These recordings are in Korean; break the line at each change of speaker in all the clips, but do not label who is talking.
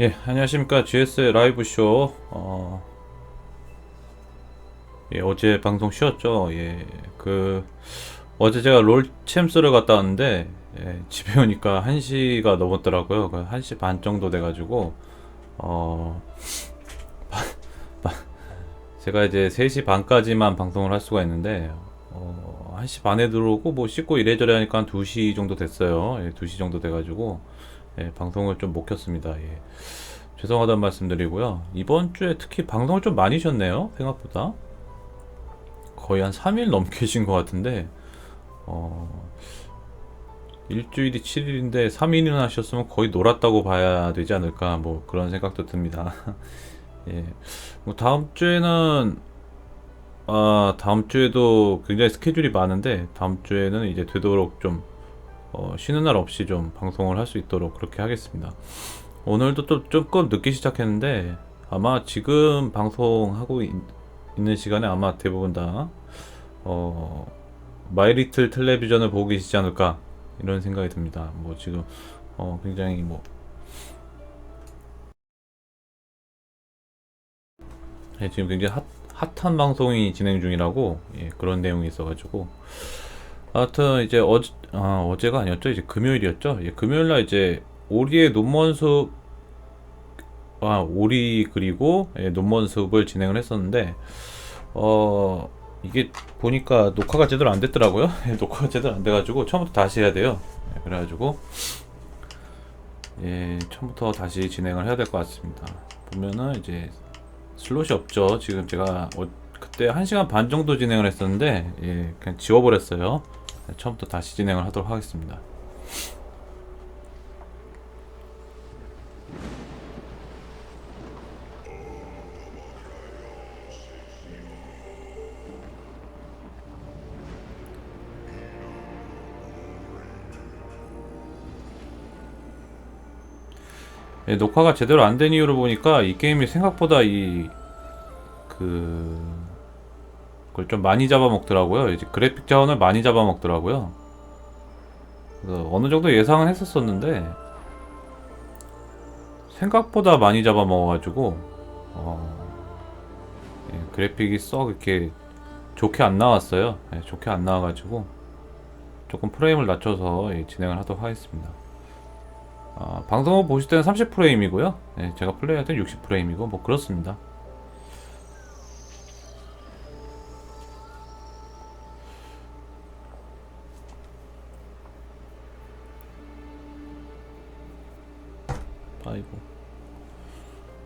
예, 안녕하십니까. GS의 라이브쇼. 어, 예, 어제 방송 쉬었죠. 예, 그, 어제 제가 롤 챔스를 갔다 왔는데, 예, 집에 오니까 1시가 넘었더라고요. 그 1시 반 정도 돼가지고, 어, 제가 이제 3시 반까지만 방송을 할 수가 있는데, 어, 1시 반에 들어오고, 뭐 씻고 이래저래 하니까 한 2시 정도 됐어요. 예, 2시 정도 돼가지고, 예, 방송을 좀 못 켰습니다. 예. 죄송하다는 말씀 드리고요. 이번 주에 특히 방송을 좀 많이 쉬었네요. 생각보다. 거의 한 3일 넘게 쉰 것 같은데, 어, 일주일이 7일인데 3일이나 하셨으면 거의 놀았다고 봐야 되지 않을까, 뭐 그런 생각도 듭니다. 예. 뭐 다음 주에는, 아, 다음 주에도 굉장히 스케줄이 많은데, 다음 주에는 이제 되도록 좀, 어, 쉬는 날 없이 좀 방송을 할 수 있도록 그렇게 하겠습니다. 오늘도 또 조금 늦게 시작했는데 아마 지금 방송하고 있, 는 시간에 아마 대부분 다 어, 마이리틀 텔레비전을 보고 계시지 않을까 이런 생각이 듭니다. 뭐 지금 어, 굉장히 뭐 예, 지금 굉장히 핫, 핫한 방송이 진행 중이라고 예, 그런 내용이 있어가지고 하여튼 이제 어제 아, 어제가 아니었죠? 이제 금요일이었죠? 예, 금요일날 이제 오리의 논문숲 아 오리 그리고 예, 논문숲을 진행을 했었는데 어 이게 보니까 녹화가 제대로 안 됐더라고요. 예, 녹화가 제대로 안 돼가지고 처음부터 다시 해야 돼요. 예, 그래가지고 예 처음부터 다시 진행을 해야 될 것 같습니다. 보면은 이제 슬롯이 없죠. 지금 제가 어, 그때 1시간 반 정도 진행을 했었는데 예 그냥 지워버렸어요 처음부터 다시 진행을 하도록 하겠습니다. 예, 녹화가 제대로 안 된 이유를 보니까 이 게임이 생각보다 이 그 그걸 좀 많이 잡아먹더라고요. 이제 그래픽 자원을 많이 잡아먹더라고요. 그래서 어느 정도 예상은 했었었는데 생각보다 많이 잡아먹어가지고 어, 예, 그래픽이 썩 이렇게 좋게 안 나왔어요. 예, 좋게 안 나와가지고 조금 프레임을 낮춰서 예, 진행을 하도록 하겠습니다. 아, 방송을 보실 때는 30프레임이고요. 네, 제가 플레이할 때는 60프레임이고 뭐 그렇습니다.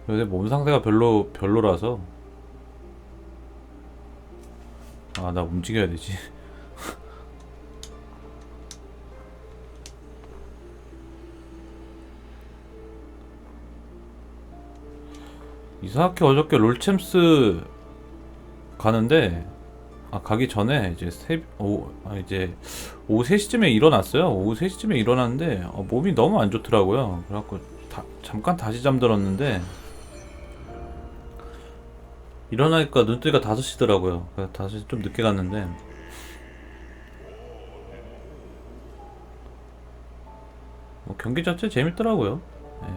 요새 몸 상태가 별로 별로라서 아, 나 움직여야 되지. 이상하게 어저께 롤챔스 가는데 아 가기 전에 이제 새 오, 아, 이제 오후 3시쯤에 일어났어요. 오후 3시쯤에 일어났는데 어, 몸이 너무 안 좋더라고요. 그래갖고 다, 잠깐 다시 잠들었는데 일어나니까 눈뜨기가 5시더라고요. 그래서 5시 좀 늦게 갔는데 뭐 경기 자체 재밌더라고요. 예,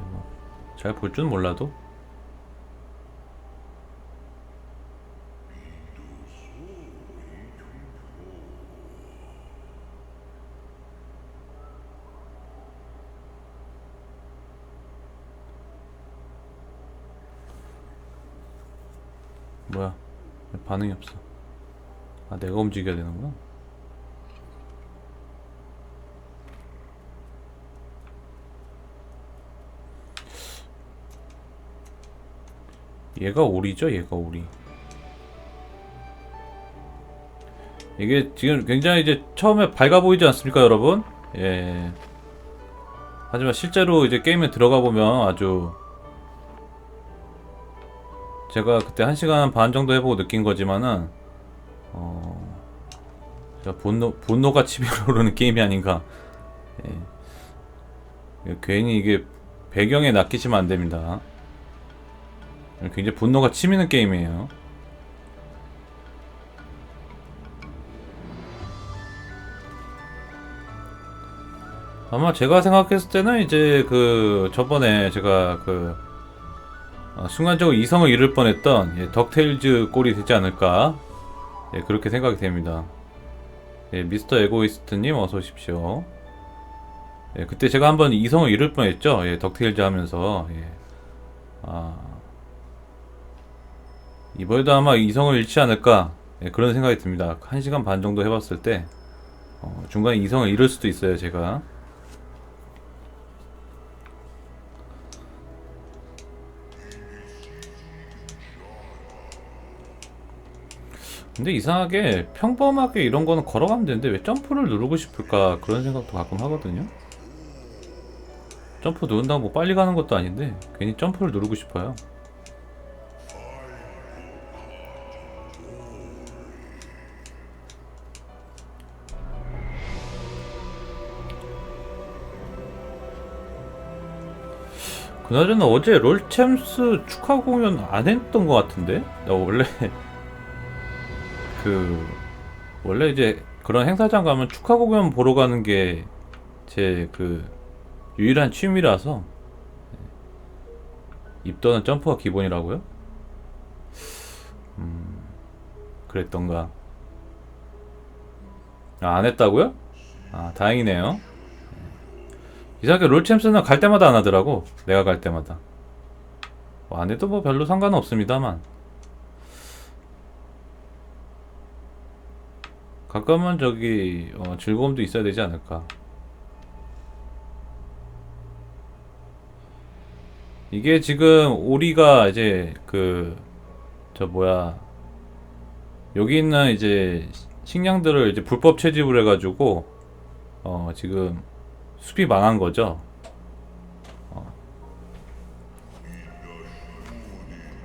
뭐잘 볼 줄은 몰라도 뭐야? 왜 반응이 없어. 아, 내가 움직여야 되는구나. 얘가 오리죠? 얘가 오리. 이게 지금 굉장히 이제 처음에 밝아 보이지 않습니까, 여러분? 예. 하지만 실제로 이제 게임에 들어가 보면 아주 제가 그때 1시간 반 정도 해보고 느낀 거지만은 어 제가 분노 분노가 치밀어 오르는 게임이 아닌가. 예. 괜히 이게 배경에 낚이시면 안 됩니다. 굉장히 분노가 치미는 게임이에요. 아마 제가 생각했을 때는 이제 그 저번에 제가 그 어, 순간적으로 이성을 잃을 뻔했던 예, 덕테일즈 꼴이 되지 않을까 예, 그렇게 생각이 됩니다. 예, 미스터 에고이스트님 어서 오십시오. 예, 그때 제가 한번 이성을 잃을 뻔했죠. 예, 덕테일즈 하면서 예. 아, 이번에도 아마 이성을 잃지 않을까 예, 그런 생각이 듭니다. 1시간 반 정도 해봤을 때 어, 중간에 이성을 잃을 수도 있어요, 제가. 근데 이상하게 평범하게 이런 거는 걸어가면 되는데 왜 점프를 누르고 싶을까 그런 생각도 가끔 하거든요. 점프 누른다고 뭐 빨리 가는 것도 아닌데 괜히 점프를 누르고 싶어요. 그나저나 어제 롤챔스 축하 공연 안 했던 것 같은데? 나 원래 그 원래 이제 그런 행사장 가면 축하 공연 보러 가는 게 제 그 유일한 취미라서 입더는 점프가 기본이라고요? 음 그랬던가. 아, 안 했다고요? 아 다행이네요. 이상하게 롤챔스는 갈 때마다 안 하더라고. 내가 갈 때마다. 뭐 안 해도 뭐 별로 상관은 없습니다만 가끔은 저기 어, 즐거움도 있어야 되지 않을까. 이게 지금 오리가 이제 그 저 뭐야 여기 있는 이제 식량들을 이제 불법 채집을 해가지고 어 지금 숲이 망한 거죠. 어.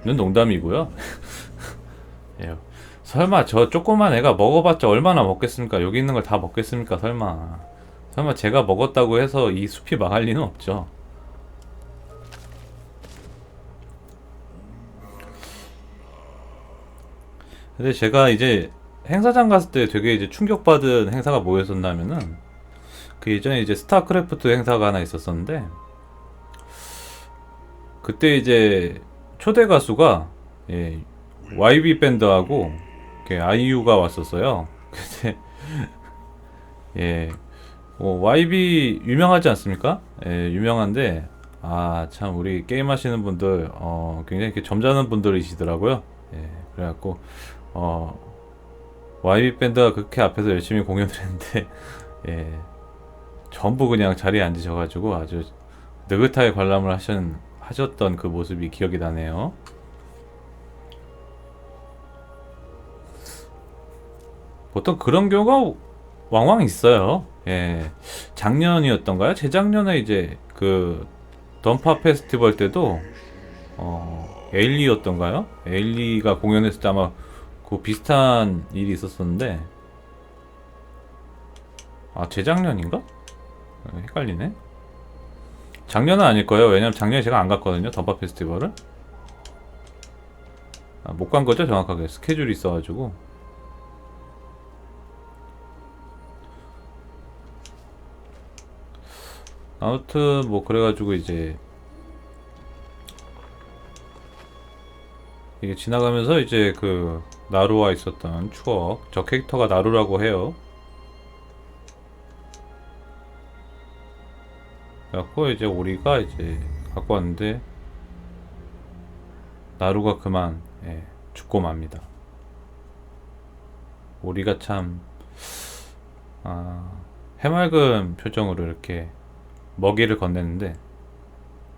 는 농담이고요. 예. 설마 저 조그만 애가 먹어봤자 얼마나 먹겠습니까? 여기 있는 걸 다 먹겠습니까? 설마. 설마 제가 먹었다고 해서 이 숲이 망할 리는 없죠. 근데 제가 이제 행사장 갔을 때 되게 이제 충격받은 행사가 뭐였었냐면은 그 예전에 이제 스타크래프트 행사가 하나 있었었는데 그때 이제 초대 가수가 예, YB 밴드하고 이렇게 아이유가 왔었어요. 근데 예, 어, YB 유명하지 않습니까? 예, 유명한데 아 참 우리 게임 하시는 분들 어, 굉장히 이렇게 점잖은 분들이시더라고요. 예, 그래갖고 어, YB 밴드가 그렇게 앞에서 열심히 공연을 했는데 예, 전부 그냥 자리에 앉으셔가지고 아주 느긋하게 관람을 하신, 하셨던 그 모습이 기억이 나네요. 보통 그런 경우가 왕왕 있어요. 예. 작년이었던가요? 재작년에 이제 그 던파 페스티벌 때도 어, 에일리였던가요? 에일리가 공연했을 때 아마 그 비슷한 일이 있었었는데 아 재작년인가? 어, 헷갈리네. 작년은 아닐 거예요. 왜냐면 작년에 제가 안 갔거든요. 던파 페스티벌을. 아, 못간 거죠, 정확하게. 스케줄이 있어가지고. 아무튼 뭐 그래가지고 이제 이게 지나가면서 이제 그 나루와 있었던 추억 저 캐릭터가 나루라고 해요. 그래갖고 이제 우리가 이제 갖고 왔는데 나루가 그만 예, 죽고 맙니다. 우리가 참 아, 해맑은 표정으로 이렇게 먹이를 건네는데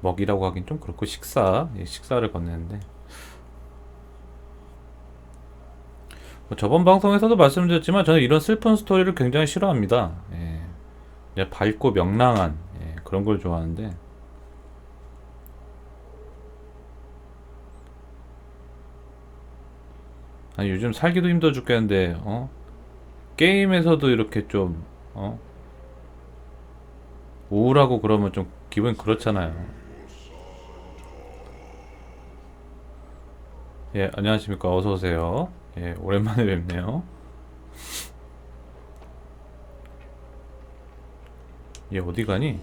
먹이라고 하긴 좀 그렇고 식사 예, 식사를 건네는데 뭐 저번 방송에서도 말씀드렸지만 저는 이런 슬픈 스토리를 굉장히 싫어합니다. 예. 밝고 명랑한 예, 그런 걸 좋아하는데 아니 요즘 살기도 힘들어 죽겠는데 어 게임에서도 이렇게 좀 어? 우울하고 그러면 좀 기분이 그렇잖아요. 예, 안녕하십니까. 어서오세요. 예, 오랜만에 뵙네요. 얘 어디 가니?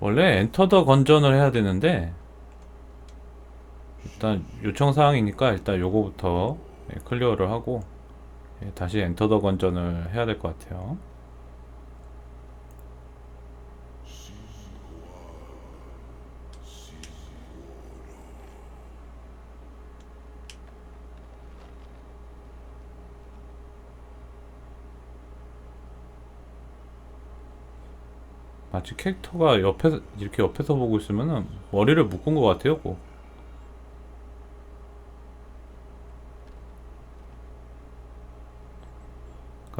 원래 엔터 더 건전을 해야 되는데 일단 요청 사항이니까 일단 요거부터 예, 클리어를 하고 예, 다시 엔터 더 건전을 해야 될 것 같아요. 마치 캐릭터가 옆에 이렇게 옆에서 보고 있으면은 머리를 묶은 것 같아요. 꼭.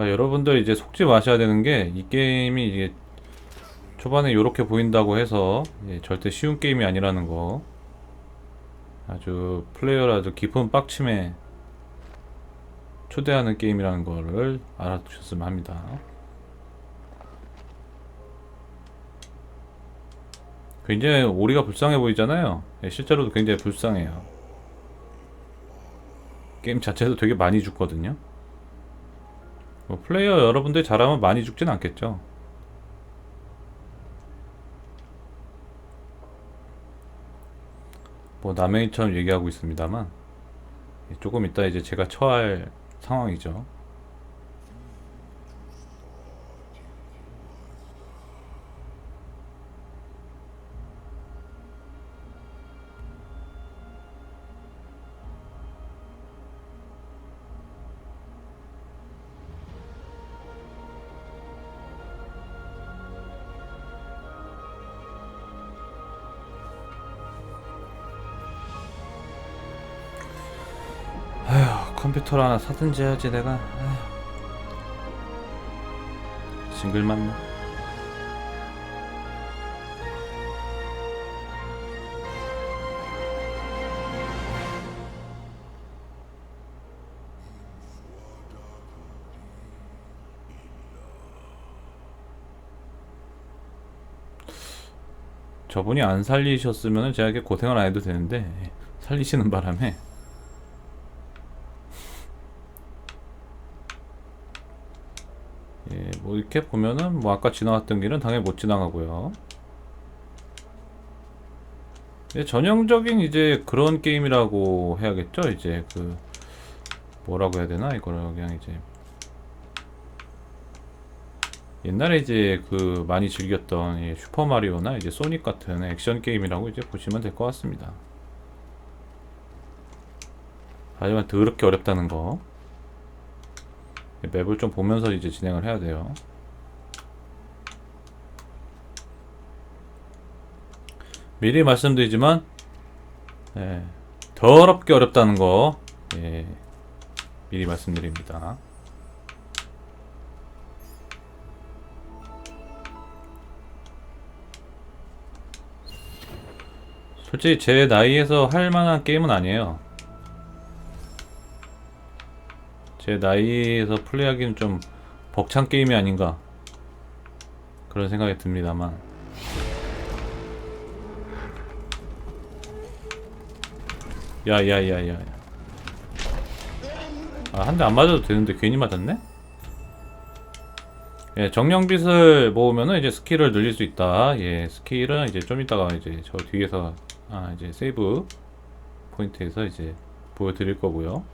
그러니까 여러분들 이제 속지 마셔야 되는 게 이 게임이 이게 초반에 이렇게 보인다고 해서 예, 절대 쉬운 게임이 아니라는 거 아주 플레이어를 아주 깊은 빡침에 초대하는 게임이라는 거를 알아두셨으면 합니다. 굉장히 오리가 불쌍해 보이잖아요. 예, 실제로도 굉장히 불쌍해요. 게임 자체도 되게 많이 죽거든요. 뭐 플레이어 여러분들 잘하면 많이 죽진 않겠죠. 뭐 남의 일처럼 얘기하고 있습니다만 예, 조금 이따 이제 제가 처할 상황이죠. 컴퓨터를 하나 사든지 해야지 내가. 아휴. 징글맞네. 저분이 안 살리셨으면 제가 이렇게 고생을 안 해도 되는데 살리시는 바람에 예, 뭐 이렇게 보면은 뭐 아까 지나갔던 길은 당연히 못 지나가고요. 예, 전형적인 이제 그런 게임이라고 해야겠죠. 이제 그 뭐라고 해야 되나 이거를 그냥 이제 옛날에 이제 그 많이 즐겼던 이 슈퍼 마리오나 이제 소닉 같은 액션 게임이라고 이제 보시면 될 것 같습니다. 하지만 더럽게 어렵다는 거. 맵을 좀 보면서 이제 진행을 해야 돼요. 미리 말씀드리지만 예, 더럽게 어렵다는 거 예, 미리 말씀드립니다. 솔직히 제 나이에서 할 만한 게임은 아니에요. 제 나이에서 플레이하기는 좀 벅찬 게임이 아닌가 그런 생각이 듭니다만 야야야야 아 한 대 안 맞아도 되는데 괜히 맞았네? 예, 정령빛을 모으면은 이제 스킬을 늘릴 수 있다. 예, 스킬은 이제 좀 이따가 이제 저 뒤에서 아 이제 세이브 포인트에서 이제 보여드릴 거고요.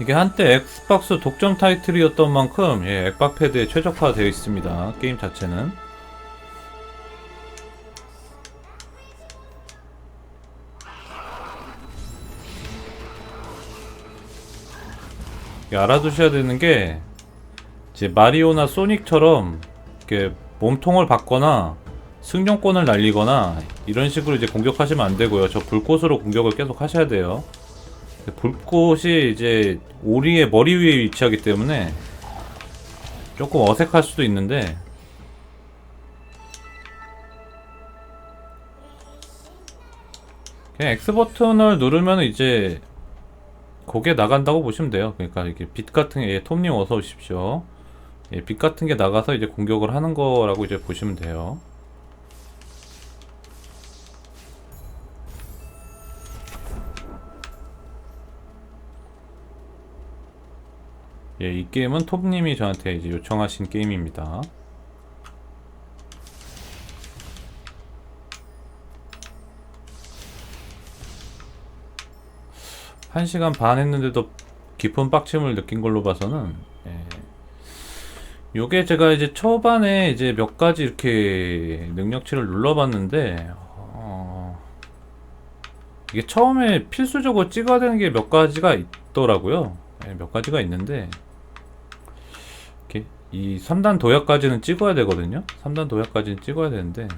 이게 한때 엑스박스 독점 타이틀이었던 만큼 예, 엑박패드에 최적화되어 있습니다. 게임 자체는. 알아두셔야 되는 게 이제 마리오나 소닉처럼 이렇게 몸통을 받거나 승용권을 날리거나 이런 식으로 이제 공격하시면 안 되고요. 저 불꽃으로 공격을 계속 하셔야 돼요. 불꽃이 이제 오리의 머리 위에 위치하기 때문에 조금 어색할 수도 있는데 그냥 X 버튼을 누르면 이제 거기에 나간다고 보시면 돼요. 그러니까 이게 빛 같은 게 예, 톰님 어서 오십시오. 예, 빛 같은 게 나가서 이제 공격을 하는 거라고 이제 보시면 돼요. 예, 이 게임은 톱님이 저한테 이제 요청하신 게임입니다. 한 시간 반 했는데도 깊은 빡침을 느낀 걸로 봐서는 예. 요게 제가 이제 초반에 이제 몇 가지 이렇게 능력치를 눌러봤는데 어, 이게 처음에 필수적으로 찍어야 되는 게 몇 가지가 있더라고요. 예, 몇 가지가 있는데 이 3단 도약까지는 찍어야 되거든요. 3단 도약까지는 찍어야 되는데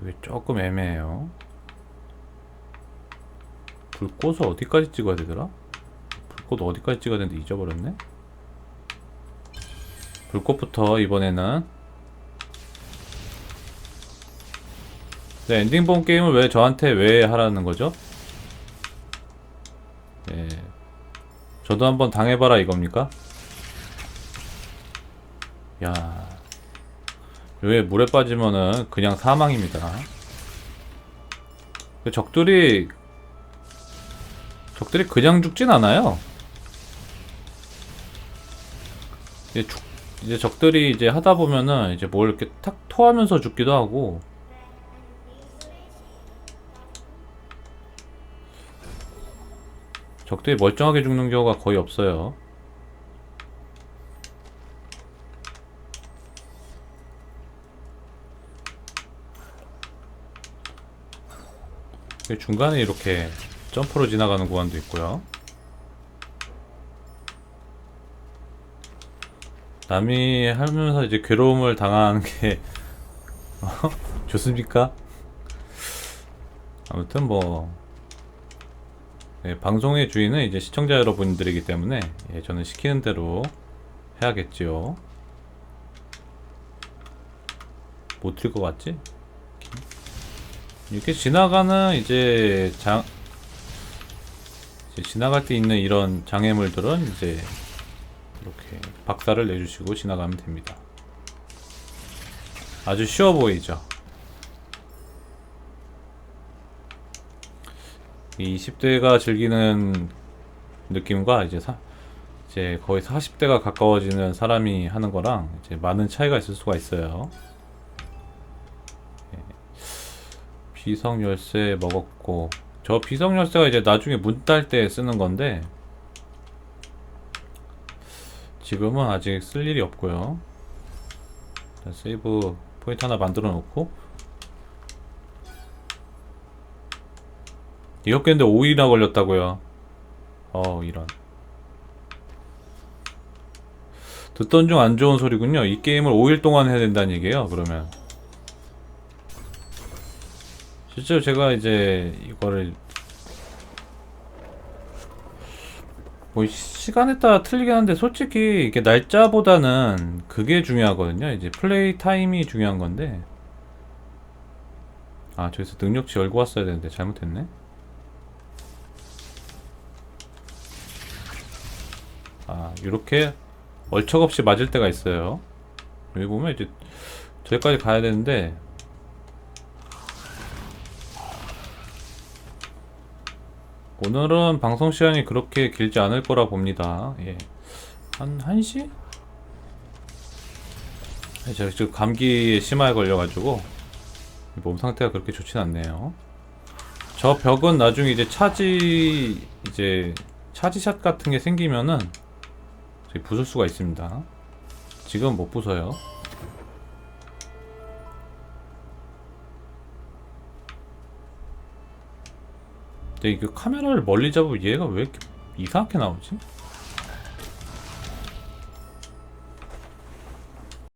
이게 조금 애매해요. 불꽃을 어디까지 찍어야 되더라? 불꽃 어디까지 찍어야 되는데 잊어버렸네? 불꽃부터 이번에는 네, 엔딩 본 게임을 왜 저한테 왜 하라는 거죠? 예. 저도 한번 당해봐라 이겁니까? 야. 요에 물에 빠지면은 그냥 사망입니다. 그 적들이 적들이 그냥 죽진 않아요. 이제 죽, 이제 적들이 이제 하다 보면은 이제 뭘 이렇게 탁 토하면서 죽기도 하고 적들이 멀쩡하게 죽는 경우가 거의 없어요. 중간에 이렇게 점프로 지나가는 구간도 있고요. 남이 하면서 이제 괴로움을 당하는 게 어? 좋습니까? 아무튼 뭐 네, 방송의 주인은 이제 시청자 여러분들이기 때문에 예, 저는 시키는 대로 해야겠지요. 못틀것 같지? 이렇게 지나가는 이제 장 이제 지나갈 때 있는 이런 장애물들은 이제 이렇게 박살을 내주시고 지나가면 됩니다. 아주 쉬워 보이죠? 이 20대가 즐기는 느낌과 이제 사, 이제 거의 40대가 가까워지는 사람이 하는 거랑 이제 많은 차이가 있을 수가 있어요. 예. 비성 열쇠 먹었고 저 비성 열쇠가 이제 나중에 문 딸 때 쓰는 건데 지금은 아직 쓸 일이 없고요. 자, 세이브 포인트 하나 만들어 놓고 이것 깼는데 5일이나 걸렸다고요. 어 이런. 듣던 중 안 좋은 소리군요. 이 게임을 5일 동안 해야 된다는 얘기예요. 그러면 실제로 제가 이제 이거를 뭐 시간에 따라 틀리긴 한데 솔직히 이게 날짜보다는 그게 중요하거든요. 이제 플레이 타임이 중요한 건데 아 저기서 능력치 열고 왔어야 되는데 잘못했네. 아 이렇게 얼척없이 맞을 때가 있어요. 여기 보면 이제 저기까지 가야 되는데 오늘은 방송 시간이 그렇게 길지 않을 거라 봅니다. 예. 한 1시? 예, 제가 지금 감기에 심하게 걸려가지고 몸 상태가 그렇게 좋진 않네요. 저 벽은 나중에 이제 차지 이제 차지샷 같은 게 생기면은 부술 수가 있습니다. 지금 못 부숴요. 근데 이거 카메라를 멀리 잡으면 얘가 왜 이렇게 이상하게 나오지?